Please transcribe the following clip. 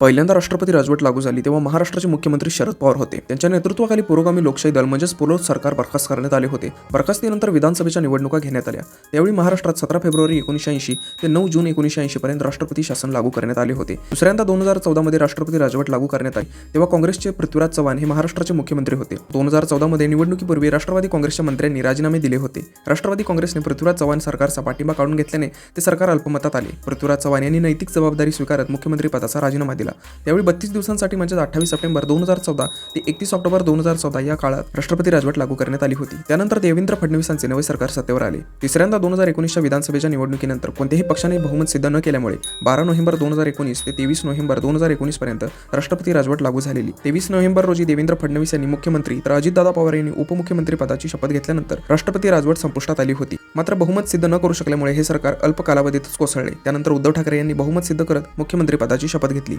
पहिल्यांदा राष्ट्रपती राजवट लागू झाली तेव्हा महाराष्ट्राचे मुख्यमंत्री शरद पवार होते. त्यांच्या नेतृत्वाखाली पुरोगामी लोकशाही दल म्हणजेच पुलोत सरकार बरखास्त करण्यात आले होते. बरखास्तीनंतर विधानसभेच्या निवडणुका घेण्यात आल्या. त्यावेळी महाराष्ट्रात सतरा फेब्रुवारी एकोणीसशे ऐंशी ते नऊ जून एकोणीसशे ऐंशी पर्यंत राष्ट्रपती शासन लागू करण्यात आले होते. दुसऱ्यांदा दोन हजार चौदामध्ये राष्ट्रपती राजवट लागू करण्यात आली तेव्हा काँग्रेसचे पृथ्वीराज चव्हाण हे महाराष्ट्राचे मुख्यमंत्री होते. दोन हजार चौदामध्ये निवडणुकीपूर्वी राष्ट्रवादी काँग्रेसच्या मंत्र्यांनी राजीनामे दिले होते. राष्ट्रवादी काँग्रेसने पृथ्वीराज चव्हाण सरकारचा पाठिंबा काढून घेतल्याने ते सरकार अल्पमतात आले. पृथ्वीराज चव्हाण यांनी नैतिक जबाबदारी स्वीकारत मुख्यमंत्री पदाचा राजीनामा दिला. त्यावेळी बत्तीस दिवसांसाठी म्हणजेच अठ्ठावीस सप्टेंबर दोन हजार चौदा ते एकतीस ऑक्टोबर दोन हजार चौदा या काळात राष्ट्रपती राजवट लागू करण्यात आली होती. त्यानंतर देवेंद्र फडणवीसांचे नवे सरकार सत्तेवर आले. तिसऱ्यांदा दोन हजार एकोणीसच्या विधानसभेच्या निवडणुकीनंतर कोणत्याही पक्षाने बहुमत सिद्ध न केल्यामुळे बारा नोव्हेंबर दोन हजार एकोणीस ते तेवीस नोव्हेंबर दोन हजार एकोणीस पर्यंत राष्ट्रपती राजवट लागू झालेली. तेवीस नोव्हेंबर रोजी देवेंद्र फडणवीस यांनी मुख्यमंत्री तर अजितदादा पवार यांनी उपमुख्यमंत्री पदाची शपथ घेतल्यानंतर राष्ट्रपती राजवट संपुष्टात आली होती. मात्र बहुमत सिद्ध न करू शकल्यामुळे हे सरकार अल्प कालावधीतच कोसळले. त्यानंतर उद्धव ठाकरे यांनी बहुमत सिद्ध करत मुख्यमंत्री पदाची शपथ घेतली.